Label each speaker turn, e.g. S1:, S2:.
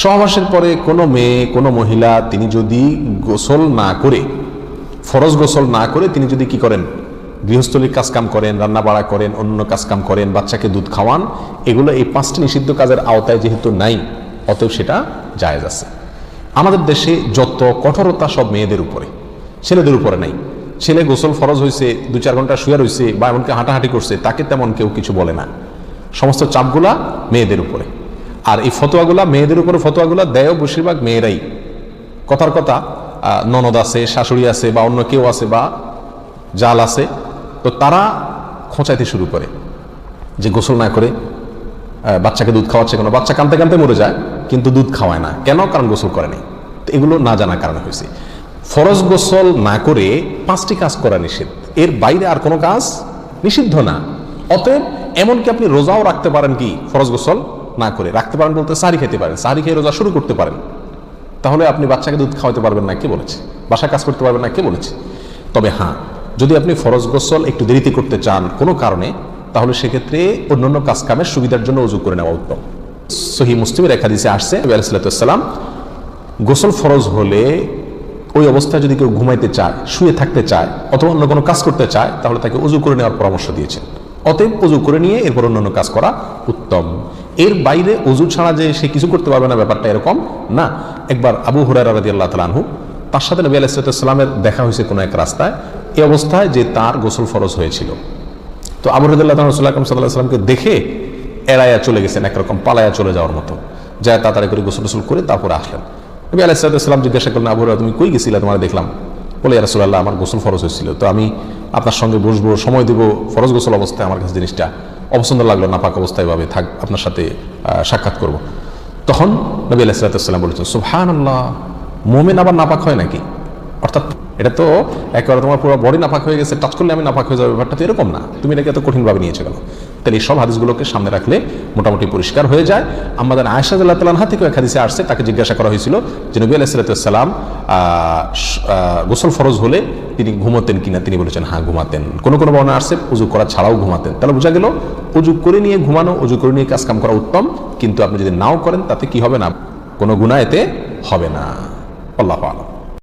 S1: সহবাসের পরে কোনো মেয়ে, কোনো মহিলা তিনি যদি গোসল না করে, ফরজ গোসল না করে তিনি যদি কি করেন? গৃহস্থলীর কাজকাম করেন রান্না বাড়া করেন অন্য কাজকাম করেন, বাচ্চাকে দুধ খাওয়ান, এগুলো এই পাঁচটি নিষিদ্ধ কাজের আওতায় যেহেতু নাই, অতএব সেটা জায়েজ আছে। আমাদের দেশে যত কঠোরতা সব মেয়েদের উপরে, ছেলেদের উপরে নাই। ছেলে গোসল ফরজ হয়েছে দু চার ঘণ্টা শুয়ে রয়েছে বা এমনকি হাঁটাহাঁটি করছে, তাকে তেমন কেউ কিছু বলে না। সমস্ত চাপগুলা মেয়েদের উপরে। আর এই ফতোয়াগুলা, মেয়েদের উপর ফতোয়াগুলা দেয় বেশিরভাগ মেয়েরাই। কথার কথা ননদ আছে, শাশুড়ি আছে বা অন্য কেউ আছে বা জাল আছে, তো তারা খোঁচাইতে শুরু করে যে গোসল না করে বাচ্চাকে দুধ খাওয়াচ্ছে কেন? বাচ্চা কানতে কানতে মরে যায়, কিন্তু দুধ খাওয়ায় না। কেন? কারণ গোসল করে নাই। তো এগুলো না জানার কারণে হয়েছে। ফরজ গোসল না করে পাঁচটি কাজ করা নিষেধ। এর বাইরে আর কোনো কাজ নিষিদ্ধ না। অতএব এমনকি আপনি রোজাও রাখতে পারেন কি ফরজ গোসল? না করে, রাখতে পারেন বলতে সারি খেতে পারেন, সারি খেয়ে রোজা শুরু করতে পারেন। তাহলে আপনি বাচ্চাকে দুধ খাওয়াতে পারবেন না, কে বলেছে? বাসায় কাজ করতে পারবেন না, কে বলেছে? তবে হ্যাঁ যদি আপনি ফরজ গোসল একটু দেরিতে করতে চান কোনো কারণে, তাহলে সেক্ষেত্রে অন্য অন্যান্য কাজ কামের সুবিধার জন্য উজু করে নেওয়া উত্তম। সহি মুসলিমের এক হাদিসে আসছে, নবী গোসল ফরজ হলে ওই অবস্থায় যদি কেউ ঘুমাইতে চায়, শুয়ে থাকতে চায়, অথবা অন্য কোনো কাজ করতে চায়, তাহলে তাকে উজু করে নেওয়ার পরামর্শ দিয়েছেন। অতএব উজু করে নিয়ে এরপর অন্যান্য কাজ করা উত্তম। এর বাইরে অজু ছাড়া যে সে কিছু করতে পারবে না, ব্যাপারটা এরকম না। একবার আবু হুরার রাদি আল্লাহ তালানহু তার সাথে নবী আলাইসালামের দেখা হয়েছে কোনো এক রাস্তায়। এই অবস্থায় যে তার গোসল ফরজ হয়েছিল। তো আবু রদুল্লাহ রসুল্লাহ সাল্লাহ সাল্লামকে দেখে এড়াইয়া চলে গেছেন একরকম পালায়া চলে যাওয়ার মতো। যায় তাড়াতাড়ি করে গোসল গোসল করে তারপরে আসলেন। নবী আলাইসালাম জিজ্ঞাসা করলেন, আবু তুমি কই গেছিলে? তোমার দেখলাম। বলে রাসুল্লাহ আমার গোসল ফরজ হয়েছিল। তো আমি আপনার সঙ্গে বসবো, সময় দেবো, ফরজ গোসল অবস্থায় আমার কাছে জিনিসটা অপছন্দ লাগল না পাক অবস্থায় ভাবে থাক, আপনার সাথে সাক্ষাৎ করব। তখন নবী আলাইসালাম বলেছেন সুহান আল্লাহ মোমেন আবার নাপাক হয় নাকি? অর্থাৎ এটা তো একেবারে তোমার পুরো বডি নাপাক হয়ে গেছে টাচ করলে আমি নাপাক হয়ে যাবে, ব্যাপারটা তো এরকম না। তুমি এটাকে এত কঠিনভাবে নিয়েছো কেন? তাহলে এই সব হাদিসগুলোকে সামনে রাখলে মোটামুটি পরিষ্কার হয়ে যায়। আমাদের আয়সা আল্লাহ তালাহা থেকে এক হাদিসে আসছে, তাকে জিজ্ঞাসা করা হয়েছিল যে নবী আলাইসালাম গোসল ফরজ হলে তিনি ঘুমাতেন কিনা? তিনি বলেছেন হ্যাঁ ঘুমাতেন। কোনো কোনো বর্ণনা আসছে, উজু করা ছাড়াও ঘুমাতেন। তাহলে বোঝা গেল, উজু করে নিয়ে ঘুমানো, উজু করে নিয়ে কাজকাম করা উত্তম, কিন্তু আপনি যদি নাও করেন, তাতে কি হবে না? কোনো গুণা এতে হবে না। আল্লাহ আলম।